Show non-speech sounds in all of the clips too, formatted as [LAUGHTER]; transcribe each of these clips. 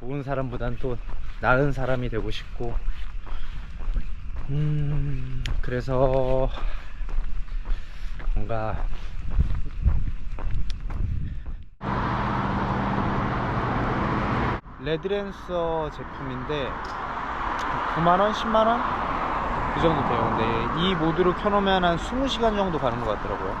좋은 사람보단 또 나은 사람이 되고 싶고 음 그래서 뭔가 레드랜서 제품인데 9만원? 10만원? 그 정도 돼요 근데 이 모드로 켜놓으면 한 20시간 정도 가는 것 같더라고요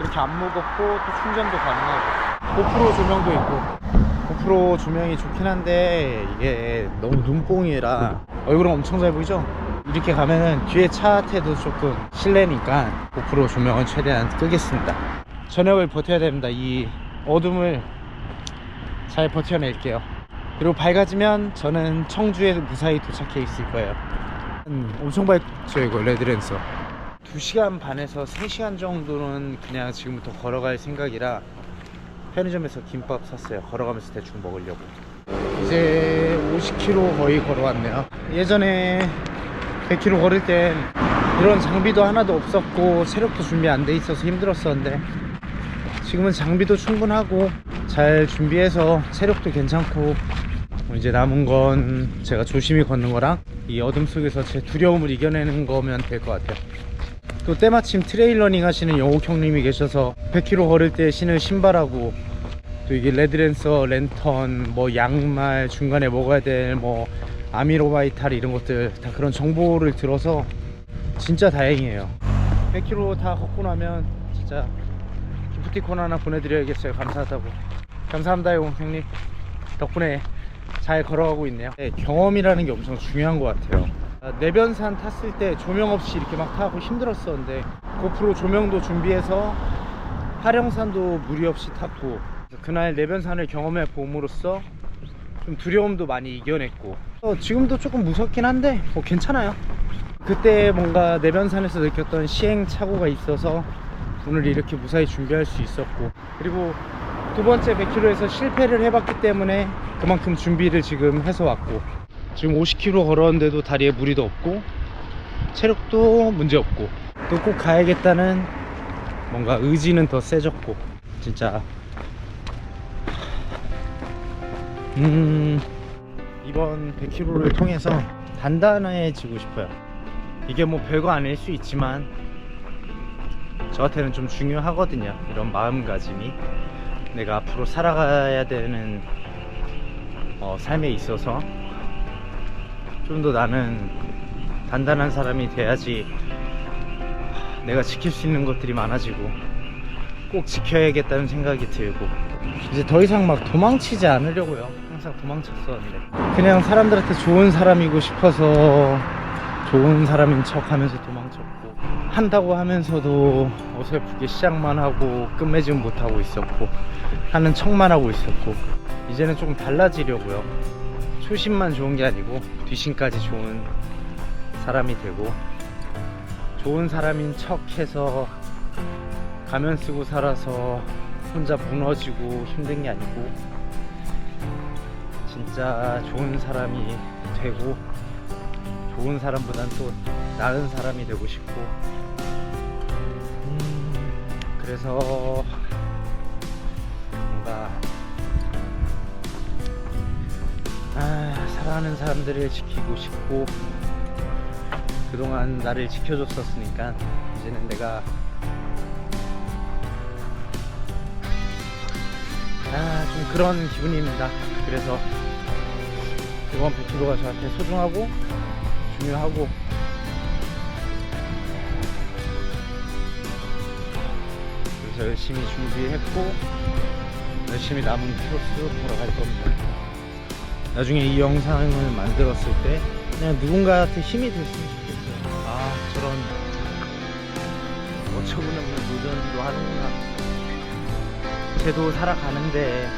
이렇게 안 무겁고 또 충전도 가능하고 고프로 조명도 있고 고프로 조명이 좋긴 한데 이게 너무 눈뽕이라 얼굴은 엄청 잘 보이죠? 이렇게 가면은 뒤에 차 태도 조금 실내니까 고프로 조명은 최대한 끄겠습니다. 저녁을 버텨야 됩니다. 이 어둠을 잘 버텨낼게요. 그리고 밝아지면 저는 청주에 무사히 도착해 있을 거예요. 음, 엄청 밝죠 이거 레드랜서. 2시간 반에서 3시간 정도는 그냥 지금부터 걸어갈 생각이라 편의점에서 김밥 샀어요. 걸어가면서 대충 먹으려고. 이제 50km 거의 걸어왔네요. 예전에 100km 걸을 땐 이런 장비도 하나도 없었고 체력도 준비 안 돼 있어서 힘들었었는데 지금은 장비도 충분하고 잘 준비해서 체력도 괜찮고 뭐 이제 남은 건 제가 조심히 걷는 거랑 이 어둠 속에서 제 두려움을 이겨내는 거면 될 것 같아요 또 때마침 트레일러닝 하시는 영옥 형님이 계셔서 100km 걸을 때 신을 신발하고 또 이게 레드랜서 랜턴 뭐 양말 중간에 먹어야 될 뭐 아미로바이탈 이런 것들 다 그런 정보를 들어서 진짜 다행이에요. 100km 다 걷고 나면 진짜 기프티콘 하나 보내드려야겠어요. 감사하다고. 감사합니다 영옥 형님. 덕분에 잘 걸어가고 있네요. 네, 경험이라는 게 엄청 중요한 것 같아요. 아, 내변산 탔을 때 조명 없이 이렇게 막 타고 힘들었었는데 고프로 조명도 준비해서 하령산도 무리 없이 탔고 그날 내변산을 경험해 봄으로써 좀 두려움도 많이 이겨냈고. 어, 지금도 조금 무섭긴 한데 뭐 괜찮아요. 그때 뭔가 내변산에서 느꼈던 시행착오가 있어서 오늘 이렇게 무사히 준비할 수 있었고 그리고 두 번째 100km에서 실패를 해봤기 때문에 그만큼 준비를 지금 해서 왔고 지금 50km 걸었는데도 다리에 무리도 없고 체력도 문제 없고 또 꼭 가야겠다는 뭔가 의지는 더 세졌고 진짜. 음 이번 100km를 통해서 단단해지고 싶어요. 이게 뭐 별거 아닐 수 있지만 저한테는 좀 중요하거든요 이런 마음가짐이. 내가 앞으로 살아가야 되는 어, 삶에 있어서 좀 더 나는 단단한 사람이 돼야지 내가 지킬 수 있는 것들이 많아지고 꼭 지켜야겠다는 생각이 들고 이제 더 이상 막 도망치지 않으려고요. 항상 도망쳤었는데 그냥 사람들한테 좋은 사람이고 싶어서 좋은 사람인 척 하면서 도망쳤고 한다고 하면서도 어설프게 시작만 하고 끝맺음 못하고 있었고 하는 척만 하고 있었고 이제는 조금 달라지려고요 초심만 좋은 게 아니고 뒷심까지 좋은 사람이 되고 좋은 사람인 척 해서 가면 쓰고 살아서 혼자 무너지고 힘든 게 아니고 진짜 좋은 사람이 되고 좋은 사람보단 또 나은 사람이 되고 싶고. 음, 그래서 뭔가 사랑하는 사람들을 지키고 싶고 그동안 나를 지켜줬었으니까 이제는 내가 아, 좀 그런 기분입니다. 그래서 이번 100km가 저한테 소중하고 중요하고 그래서 열심히 준비했고 열심히 남은 코스 걸어갈 겁니다. 나중에 이 영상을 만들었을 때 그냥 누군가한테 힘이 됐으면 좋겠어요. 아 저런 어처구니 없는 도전도 하는구나. 쟤도 살아가는데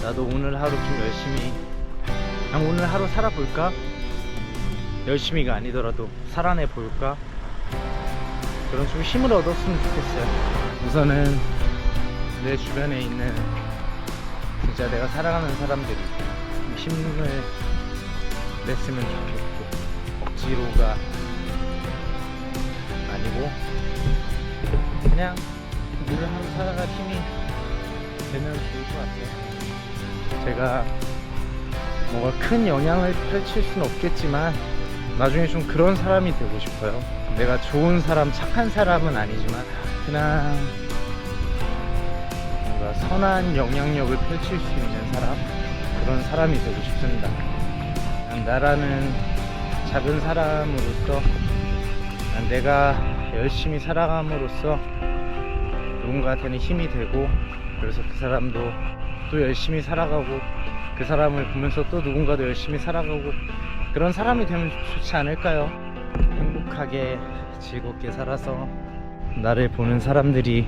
나도 오늘 하루 좀 열심히 그냥 오늘 하루 살아볼까? 열심히가 아니더라도 살아내 볼까? 그런 좀 힘을 얻었으면 좋겠어요. 우선은 내 주변에 있는 진짜 내가 사랑하는 사람들이 좀 힘을 냈으면 좋겠고 억지로가 아니고 그냥 오늘 하루 살아갈 힘이 되면 좋을 것 같아요. 제가 뭔가 큰 영향을 펼칠 수는 없겠지만 나중에 좀 그런 사람이 되고 싶어요. 내가 좋은 사람, 착한 사람은 아니지만 그냥 선한 영향력을 펼칠 수 있는 사람 그런 사람이 되고 싶습니다. 난 나라는 작은 사람으로서 난 내가 열심히 살아감으로써 누군가한테는 힘이 되고 그래서 그 사람도 또 열심히 살아가고 그 사람을 보면서 또 누군가도 열심히 살아가고 그런 사람이 되면 좋지 않을까요? 행복하게 즐겁게 살아서 나를 보는 사람들이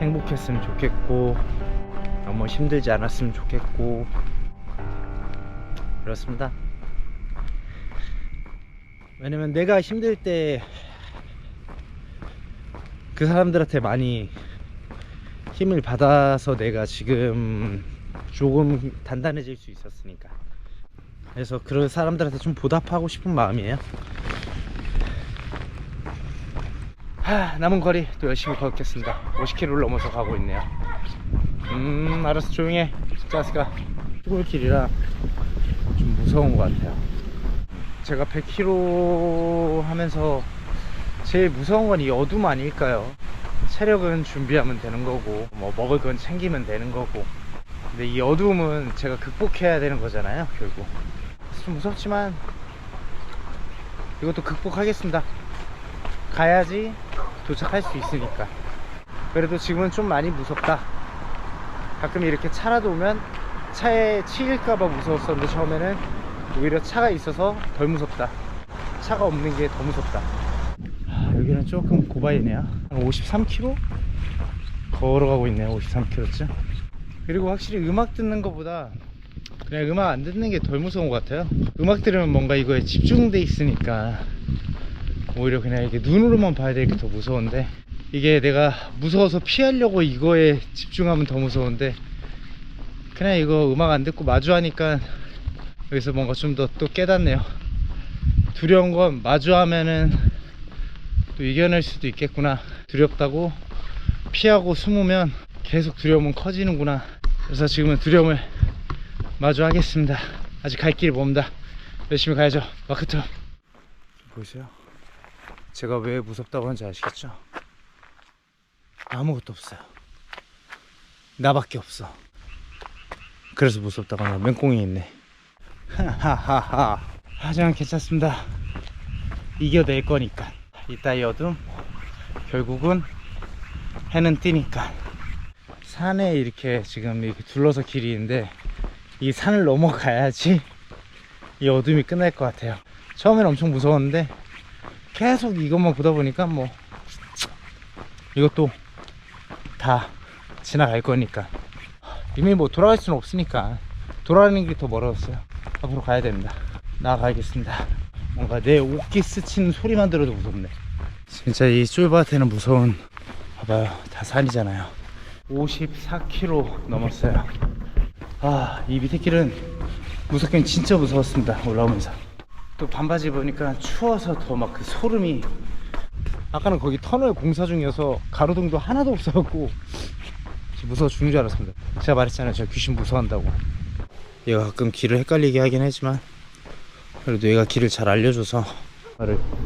행복했으면 좋겠고 너무 힘들지 않았으면 좋겠고. 그렇습니다. 왜냐면 내가 힘들 때 그 사람들한테 많이 힘을 받아서 내가 지금 조금 단단해질 수 있었으니까. 그래서 그런 사람들한테 좀 보답하고 싶은 마음이에요 하, 남은 거리 또 열심히 걷겠습니다. 50km를 넘어서 가고 있네요. 음 알았어 조용히 해. 자스가 시골길이라 좀 무서운 것 같아요. 제가 100km 하면서 제일 무서운 건 이 어둠 아닐까요? 체력은 준비하면 되는 거고 뭐 먹을 건 챙기면 되는 거고. 근데 이 어둠은 제가 극복해야 되는 거잖아요 결국. 좀 무섭지만 이것도 극복하겠습니다 가야지 도착할 수 있으니까. 그래도 지금은 좀 많이 무섭다. 가끔 이렇게 차라도 오면 차에 치일까봐 무서웠었는데 처음에는 오히려 차가 있어서 덜 무섭다. 차가 없는 게 더 무섭다. 아, 여기는 조금 고바이네요. 한 53km? 걸어가고 있네요. 53km쯤. 그리고 확실히 음악 듣는 것보다 그냥 음악 안 듣는 게 덜 무서운 것 같아요. 음악 들으면 뭔가 이거에 집중돼 있으니까 오히려 그냥 이게 눈으로만 봐야 게더 무서운데 이게 내가 무서워서 피하려고 이거에 집중하면 더 무서운데 그냥 이거 음악 안 듣고 마주하니까 여기서 뭔가 좀 더 또 깨닫네요. 두려운 건 마주하면은 또 이겨낼 수도 있겠구나. 두렵다고 피하고 숨으면 계속 두려움은 커지는구나. 그래서 지금은 두려움을 마주하겠습니다. 아직 갈 길이 멉니다. 열심히 가야죠. 마크터 보이세요? 제가 왜 무섭다고 하는지 아시겠죠? 아무것도 없어요. 나밖에 없어. 그래서 무섭다고 하는 맹꽁이 있네. 하하하하. 하지만 괜찮습니다. 이겨낼 거니까. 이따 어둠 결국은 해는 뜨니까. 산에 이렇게 지금 이렇게 둘러서 길이 있는데 이 산을 넘어가야지 이 어둠이 끝날 것 같아요. 처음엔 엄청 무서웠는데 계속 이것만 보다 보니까 뭐 이것도 다 지나갈 거니까. 이미 뭐 돌아갈 수는 없으니까 돌아가는 게더 멀어졌어요. 앞으로 가야 됩니다. 나가야겠습니다. 뭔가 내 옷깃 스치는 소리만 들어도 무섭네. 진짜 이 쫄밭에는 무서운 봐봐요 다 산이잖아요. 54km 넘었어요. 아 이 밑에 길은 무섭긴 진짜 무서웠습니다. 올라오면서 또 반바지 입으니까 추워서 더 막 그 소름이. 아까는 거기 터널 공사 중이어서 가로등도 하나도 없어갖고 무서워 죽는 줄 알았습니다. 제가 말했잖아요. 제가 귀신 무서워한다고. 얘가 가끔 길을 헷갈리게 하긴 하지만 그래도 얘가 길을 잘 알려줘서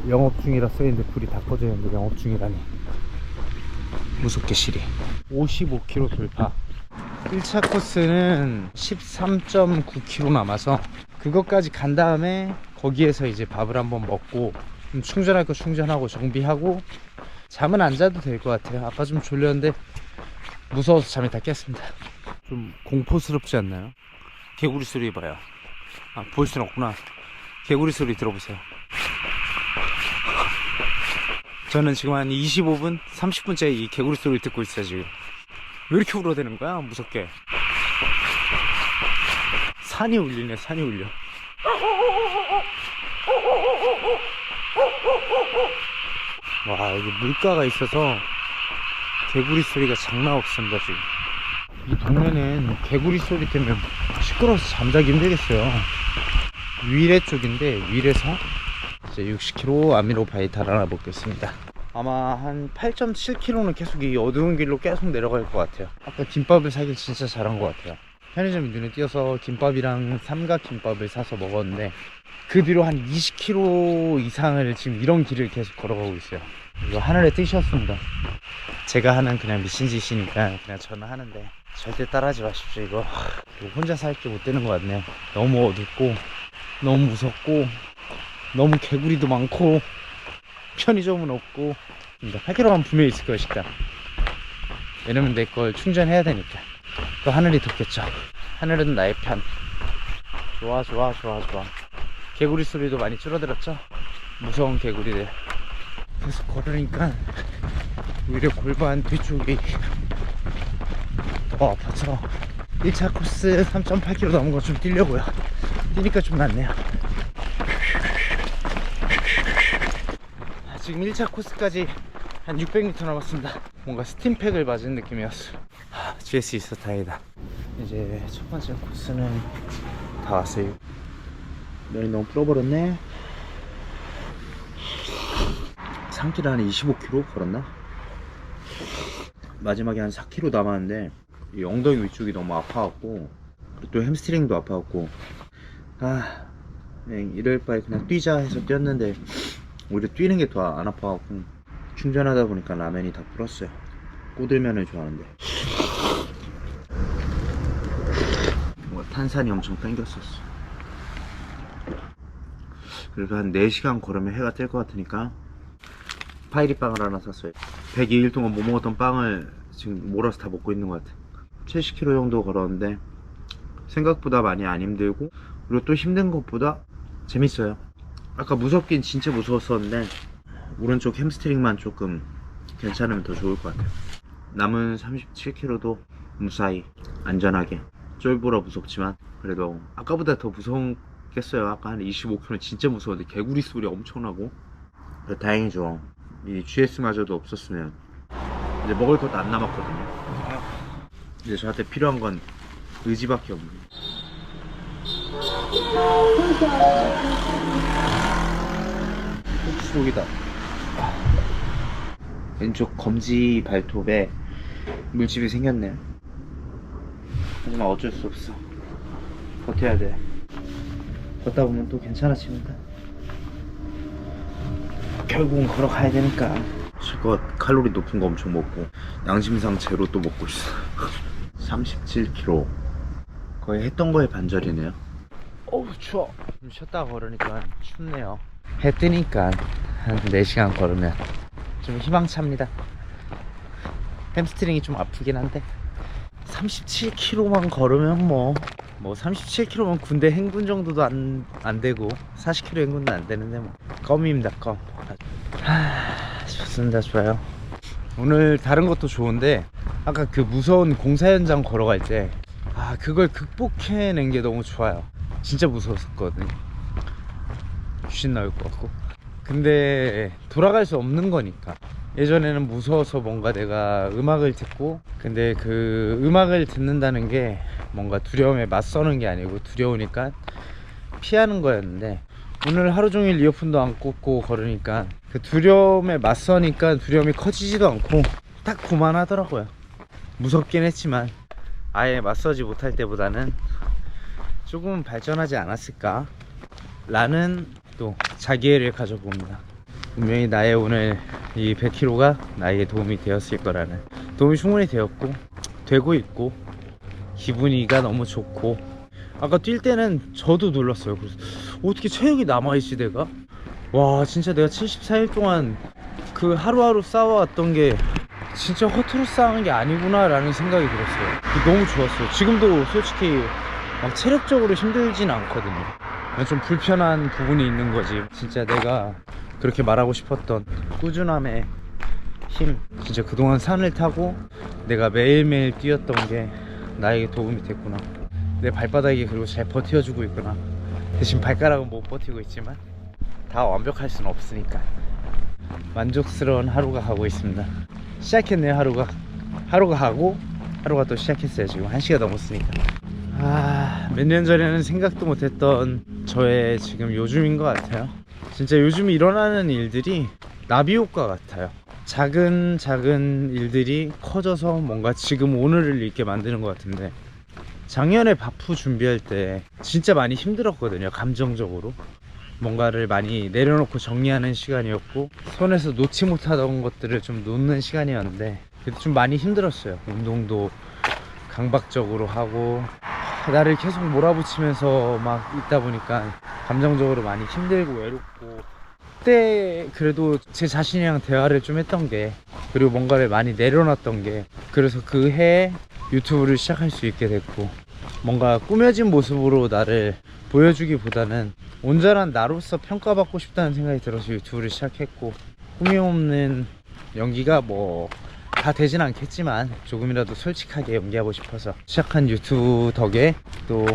영업 중이라 써있는데 불이 다 꺼져 있는데 영업 중이라니. 무섭게 시리. 55km 돌파. 1차 코스는 13.9km 남아서 그것까지 간 다음에 거기에서 이제 밥을 한번 먹고 좀 충전할 거 충전하고 정비하고 잠은 안 자도 될 것 같아요. 아까 좀 졸렸는데 무서워서 잠이 다 깼습니다. 좀 공포스럽지 않나요? 개구리 소리 봐요. 아 보일 순 없구나. 개구리 소리 들어보세요. 저는 지금 한 25분 30분째 이 개구리 소리를 듣고 있어요 지금. 왜 이렇게 울어대는 거야 무섭게? 산이 울리네 산이 울려 와 여기 물가가 있어서 개구리 소리가 장난 없습니다 지금. 이 동네는 개구리 소리 때문에 시끄러워서 잠자기 힘들겠어요. 위례 쪽인데 위례서? 이제 60km 아미로 바위 달아나 보겠습니다. 아마 한 8.7km는 계속 이 어두운 길로 계속 내려갈 것 같아요. 아까 김밥을 사길 진짜 잘한 것 같아요. 편의점 눈에 띄어서 김밥이랑 삼각김밥을 사서 먹었는데 그 뒤로 한 20km 이상을 지금 이런 길을 계속 걸어가고 있어요. 이거 하늘의 뜻이었습니다. 제가 하는 그냥 미친 짓이니까 그냥 저는 하는데 절대 따라하지 마십시오 이거. 이거 혼자 살게 못 되는 것 같네요. 너무 어둡고 너무 무섭고 너무 개구리도 많고 편의점은 없고. 8km만 분명히 있을 식당 왜냐면 내 걸 충전해야 되니까. 또 하늘이 덥겠죠. 하늘은 나의 편. 좋아 좋아 좋아 좋아 개구리 소리도 많이 줄어들었죠? 무서운 개구리들. 계속 걸으니까 오히려 골반 뒤쪽이 더 아파서 1차 코스 3.8km 넘은 거 좀 뛰려고요. 뛰니까 좀 낫네요. 아, 지금 1차 코스까지 한 600m 남았습니다. 뭔가 스팀팩을 맞은 느낌이었어 하, GS 있어 다행이다. 이제 첫 번째 코스는 다 왔어요 면이 너무 불어버렸네. 3km 한 25km 걸었나? 마지막에 한 4km 남았는데 이 엉덩이 위쪽이 너무 아파갖고 그리고 또 햄스트링도 아파갖고 아 이럴 바에 그냥 뛰자 해서 뛰었는데 오히려 뛰는 게 더 안 아파갖고 충전하다 보니까 라면이 다 불었어요. 꼬들면을 좋아하는데. 뭔가 탄산이 엄청 땡겼었어 그래서 한 4시간 걸으면 해가 뜰 것 같으니까. 파이리빵을 하나 샀어요. 102일 동안 못 먹었던 빵을 지금 몰아서 다 먹고 있는 것 같아. 70km 정도 걸었는데 생각보다 많이 안 힘들고 그리고 또 힘든 것보다 재밌어요. 아까 무섭긴 진짜 무서웠었는데 오른쪽 햄스트링만 조금 괜찮으면 더 좋을 것 같아요. 남은 37km도 무사히 안전하게 쫄보라 무섭지만 그래도 아까보다 더 무서 웠겠어요. 아까 한 25km 진짜 무서웠는데 개구리 소리 엄청나고. 그래도 다행이죠. 이 GS마저도 없었으면. 이제 먹을 것도 안 남았거든요. 이제 저한테 필요한 건 의지밖에 없는 속이다. 왼쪽 검지 발톱에 물집이 생겼네. 하지만 어쩔 수 없어. 버텨야 돼 걷다 보면 또 괜찮아집니다. 결국은 걸어가야 되니까. 실컷 칼로리 높은 거 엄청 먹고 양심상 제로 또 먹고 있어. [LAUGHS] 37kg 거의 했던 거에 반절이네요. 어우 추워. 좀 쉬었다 걸으니까 춥네요. 해 뜨니까 한 4시간 걸으면 좀 희망찹니다. 햄스트링이 좀 아프긴 한데. 37km만 걸으면 뭐 뭐 37km면 군대 행군 정도도 안, 안 되고 40km 행군도 안 되는데 뭐 껌입니다 껌. 하, 좋습니다 좋아요. 오늘 다른 것도 좋은데 아까 그 무서운 공사 현장 걸어갈 때 아 그걸 극복해낸 게 너무 좋아요. 진짜 무서웠었거든요. 귀신 나올 것 같고. 근데 돌아갈 수 없는 거니까 예전에는 무서워서 뭔가 내가 음악을 듣고 근데 그 음악을 듣는다는 게 뭔가 두려움에 맞서는 게 아니고 두려우니까 피하는 거였는데 오늘 하루 종일 이어폰도 안 꽂고 걸으니까 그 두려움에 맞서니까 두려움이 커지지도 않고 딱 그만하더라고요. 무섭긴 했지만 아예 맞서지 못할 때보다는 조금은 발전하지 않았을까 라는 또 자기애를 가져봅니다 분명히 나의 오늘 이 100km가 나에게 도움이 되었을 거라는 도움이 충분히 되었고 되고 있고 기분이가 너무 좋고. 아까 뛸 때는 저도 놀랐어요. 그래서 어떻게 체력이 남아있지 내가? 와 진짜 내가 74일 동안 그 하루하루 싸워왔던 게 진짜 허투루 싸우는 게 아니구나 라는 생각이 들었어요. 너무 좋았어요. 지금도 솔직히 막 체력적으로 힘들진 않거든요 좀 불편한 부분이 있는 거지. 진짜 내가 그렇게 말하고 싶었던 꾸준함의 힘. 진짜 그동안 산을 타고 내가 매일매일 뛰었던 게 나에게 도움이 됐구나. 내 발바닥이 그리고 잘 버텨주고 있구나. 대신 발가락은 못 버티고 있지만 다 완벽할 수는 없으니까 만족스러운 하루가 가고 있습니다. 시작했네요 하루가. 하루가 가고 하루가 또 시작했어요 지금. 1시가 넘었으니까 아, 몇 년 전에는 생각도 못했던 저의 지금 요즘인 것 같아요. 진짜 요즘 일어나는 일들이 나비 효과 같아요. 작은 작은 일들이 커져서 뭔가 지금 오늘을 있게 만드는 것 같은데 작년에 바프 준비할 때 진짜 많이 힘들었거든요 감정적으로 뭔가를 많이 내려놓고 정리하는 시간이었고 손에서 놓지 못하던 것들을 좀 놓는 시간이었는데 그래도 좀 많이 힘들었어요 운동도 강박적으로 하고 나를 계속 몰아붙이면서 막 있다 보니까 감정적으로 많이 힘들고 외롭고. 그때 그래도 제 자신이랑 대화를 좀 했던 게 그리고 뭔가를 많이 내려놨던 게 그래서 그 해에 유튜브를 시작할 수 있게 됐고 뭔가 꾸며진 모습으로 나를 보여주기보다는 온전한 나로서 평가받고 싶다는 생각이 들어서 유튜브를 시작했고 꾸밈 없는 연기가 뭐 다 되진 않겠지만 조금이라도 솔직하게 연기하고 싶어서 시작한 유튜브 덕에 또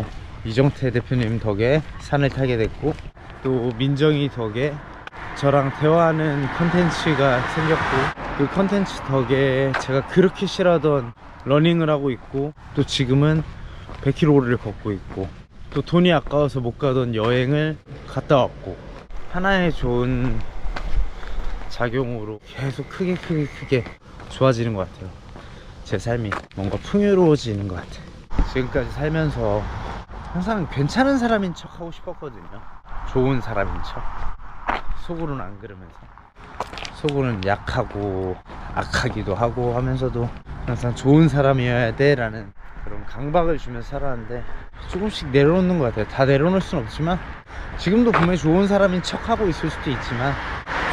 이정태 대표님 덕에 산을 타게 됐고 또 민정이 덕에 저랑 대화하는 컨텐츠가 생겼고 그 컨텐츠 덕에 제가 그렇게 싫어하던 러닝을 하고 있고 또 지금은 100km를 걷고 있고 또 돈이 아까워서 못 가던 여행을 갔다 왔고 하나의 좋은 작용으로 계속 크게 크게 크게 좋아지는 것 같아요. 제 삶이 뭔가 풍요로워지는 것 같아요. 지금까지 살면서 항상 괜찮은 사람인 척 하고 싶었거든요. 좋은 사람인 척. 속으로는 안 그러면서. 속으로는 약하고 악하기도 하고 하면서도 항상 좋은 사람이어야 돼 라는 그런 강박을 주면서 살았는데 조금씩 내려놓는 것 같아요. 다 내려놓을 순 없지만 지금도 분명히 좋은 사람인 척 하고 있을 수도 있지만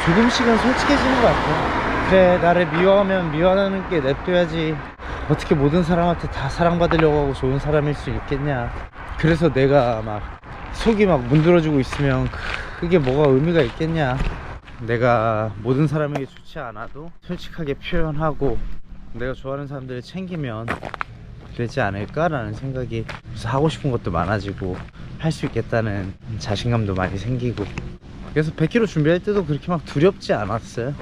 조금씩은 솔직해지는 것 같아요 그래 나를 미워하면 미워하는 게 냅둬야지. 어떻게 모든 사람한테 다 사랑받으려고 하고 좋은 사람일 수 있겠냐. 그래서 내가 막 속이 막 문드러지고 있으면 그- 그게 뭐가 의미가 있겠냐. 내가 모든 사람에게 좋지 않아도 솔직하게 표현하고 내가 좋아하는 사람들을 챙기면 되지 않을까라는 생각이 하고 싶은 것도 많아지고 할 수 있겠다는 자신감도 많이 생기고. 그래서 100km 준비할 때도 그렇게 막 두렵지 않았어요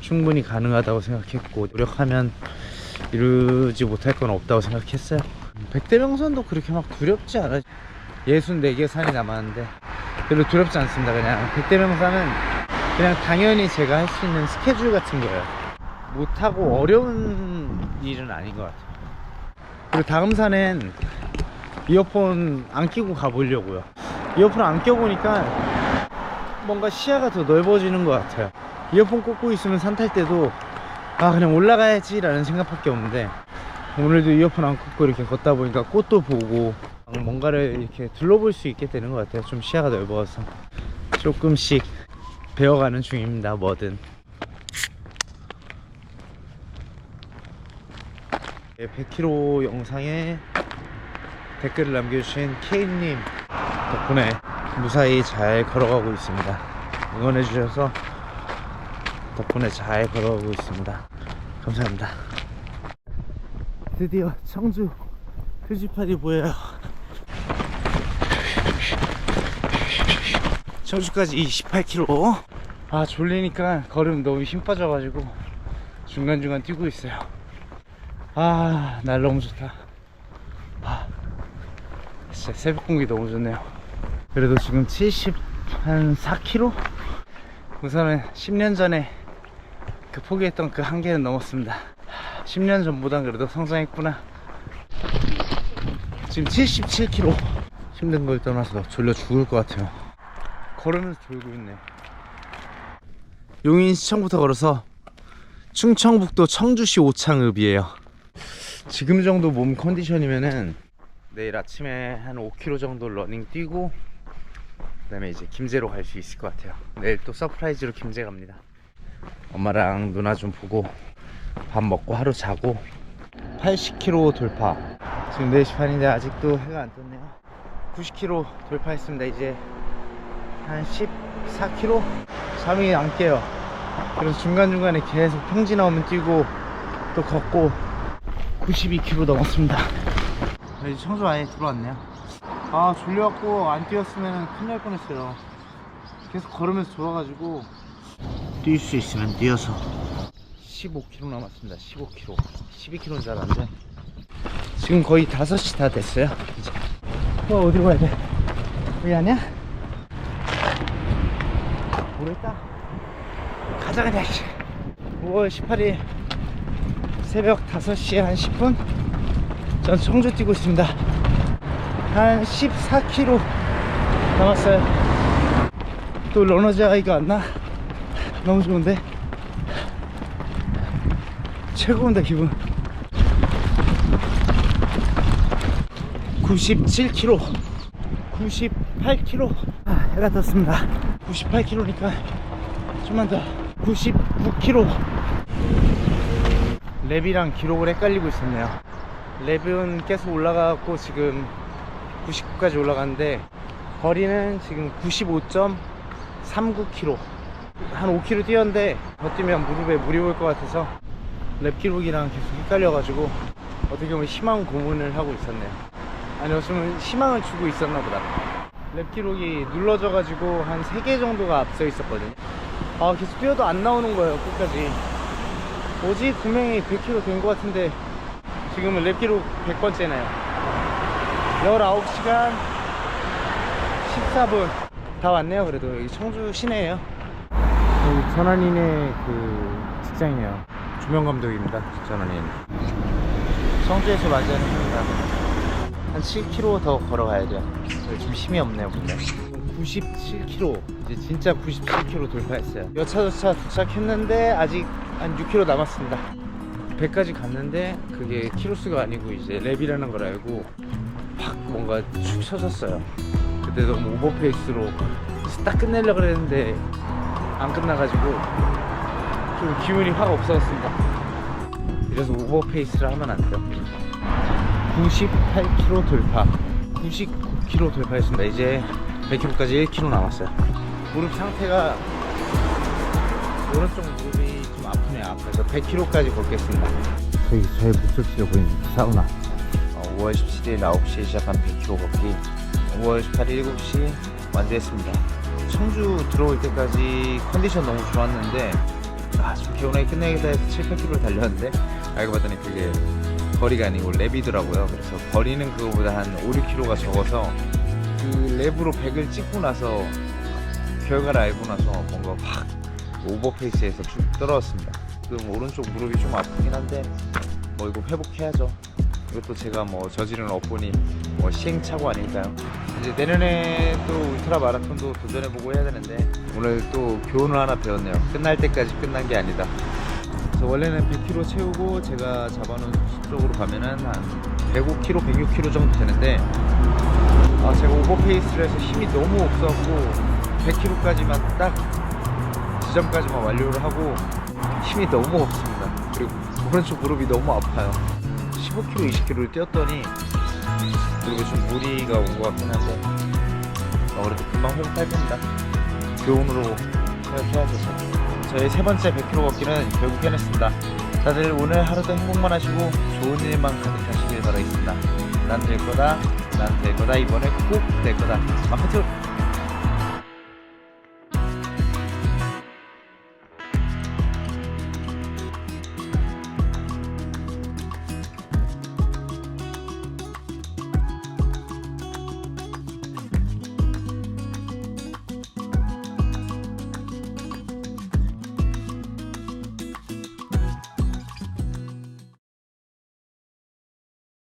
충분히 가능하다고 생각했고 노력하면 이루지 못할 건 없다고 생각했어요. 백대명선도 그렇게 막 두렵지 않아. 64개 산이 남았는데 별로 두렵지 않습니다. 그냥 백대명산은 그냥 당연히 제가 할 수 있는 스케줄 같은 거예요. 못하고 어려운 일은 아닌 것 같아요. 그리고 다음 산엔 이어폰 안 끼고 가보려고요. 이어폰 안 껴보니까 뭔가 시야가 더 넓어지는 것 같아요 이어폰 꽂고 있으면 산 탈 때도 아 그냥 올라가야지 라는 생각밖에 없는데 오늘도 이어폰 안 꽂고 이렇게 걷다 보니까 꽃도 보고 뭔가를 이렇게 둘러볼 수 있게 되는 것 같아요. 좀 시야가 넓어서 조금씩 배워가는 중입니다 뭐든. 100km 영상에 댓글을 남겨주신 케인님 덕분에 무사히 잘 걸어가고 있습니다. 응원해주셔서 덕분에 잘 걸어가고 있습니다. 감사합니다. 드디어 청주 표지판이 보여요. 청주까지 28km 아 졸리니까 걸음 너무 힘 빠져가지고 중간중간 뛰고 있어요. 아 날 너무 좋다. 아, 진짜 새벽 공기 너무 좋네요. 그래도 지금 70 한 4km 우선은 10년 전에 그 포기했던 그 한계는 넘었습니다. 10년 전보단 그래도 성장했구나. 지금 77km 힘든 걸 떠나서 졸려 죽을 것 같아요. 걸으면서 졸고 있네. 용인 시청부터 걸어서 충청북도 청주시 오창읍이에요. 지금 정도 몸 컨디션이면은 내일 아침에 한 5km 정도 러닝 뛰고 그 다음에 이제 김제로 갈 수 있을 것 같아요. 내일 또 서프라이즈로 김제 갑니다 엄마랑 누나 좀 보고 밥 먹고 하루 자고 80km 돌파. 지금 4시 반인데 아직도 해가 안 떴네요. 90km 돌파했습니다. 이제 한 14km 잠이 안 깨요. 그래서 중간중간에 계속 평지 나오면 뛰고 또 걷고 92km 넘었습니다. 이제 청주 안에 들어왔네요. 아 졸려갖고 안 뛰었으면 큰일 날 뻔했어요. 계속 걸으면서 졸아가지고 뛸 수 있으면 뛰어서. 15km 남았습니다. 15km 12km인 줄 알았는데. 지금 거의 5시 다 됐어요. 이제. 또 어디로 가야 돼? 여기 아니야? 모르겠다. 가자 그냥. 5월 18일 새벽 5시 한 10분? 전 청주 뛰고 있습니다. 한 14km 남았어요. 또 러너즈 아이가 왔나? 너무 좋은데? 최고인데 기분. 97km, 98km. 아, 해가 떴습니다. 98km니까 좀만 더. 99km. 랩이랑 기록을 헷갈리고 있었네요. 랩은 계속 올라가고 지금 99까지 올라갔는데 거리는 지금 95.39km. 한 5km 뛰었는데 더 뛰면 무릎에 물이 올 것 같아서 랩 기록이랑 계속 헷갈려가지고 어떻게 보면 희망 고문을 하고 있었네요. 아니었으면 희망을 주고 있었나 보다. 랩 기록이 눌러져가지고 한 3개 정도가 앞서 있었거든요. 아, 계속 뛰어도 안 나오는 거예요, 끝까지. 뭐지? 분명히 100km 된 것 같은데 지금은 랩 기록 100번째네요. 19시간 14분. 다 왔네요, 그래도. 여기 청주 시내에요. 여기 전환인의 그 직장이네요. 조명 감독입니다, 전환인. 청주에서 맞이하는 겁니다. 한 7km 더 걸어가야 돼요. 좀 힘이 없네요, 근데. 97km. 이제 진짜 97km 돌파했어요. 여차저차 도착했는데 아직 한 6km 남았습니다. 100까지 갔는데 그게 키로수가 아니고 이제 랩이라는 걸 알고 팍 뭔가 축 쳐졌어요. 그때 너무 오버페이스로 딱 끝내려고 그랬는데 안 끝나가지고 좀 기운이 확 없어졌습니다. 이래서 오버페이스를 하면 안 돼요. 98km 돌파. 99km 돌파했습니다. 이제 100km까지 1km 남았어요. 무릎 상태가 오른쪽 무릎이 좀 아프네요 아파서. 100km까지 걷겠습니다. 저기 저의 목적지가 보이는 사우나. 어, 5월 17일 9시에 시작한 100km 걷기. 5월 18일 7시 완주했습니다 청주 들어올 때까지 컨디션 너무 좋았는데 아, 좀 개운하게 끝내겠다 해서 7, 8km를 달렸는데 알고 봤더니 그게 거리가 아니고 랩이더라고요. 그래서 거리는 그거보다 한 5, 6km가 적어서 그 랩으로 100을 찍고 나서 결과를 알고 나서 뭔가 확 오버페이스에서 쭉 떨어졌습니다. 지금 오른쪽 무릎이 좀 아프긴 한데 뭐 이거 회복해야죠. 이것도 제가 뭐 저지른 업보니 뭐 시행착오 아닐까요? 이제 내년에 또 울트라 마라톤도 도전해보고 해야 되는데 오늘 또 교훈을 하나 배웠네요. 끝날 때까지 끝난 게 아니다. 그래서 원래는 100km 채우고 제가 잡아놓은 쪽으로 가면은 한 105km, 106km 정도 되는데 아 제가 오버페이스를 해서 힘이 너무 없어갖고 100km까지만 딱 지점까지만 완료를 하고 힘이 너무 없습니다. 그리고 오른쪽 무릎이 너무 아파요. 15km, 20km를 뛰었더니 무릎에 좀 무리가 온 것 같긴 한데 어, 그래도 금방 회복할 겁니다. 교훈으로 생각해야죠. 저희 세 번째 100km 걷기는 결국 해냈습니다. 다들 오늘 하루도 행복만 하시고 좋은 일만 가득하시길 바라겠습니다. 난 될 거다, 난 될 거다, 이번에 꼭 될 거다. 마페트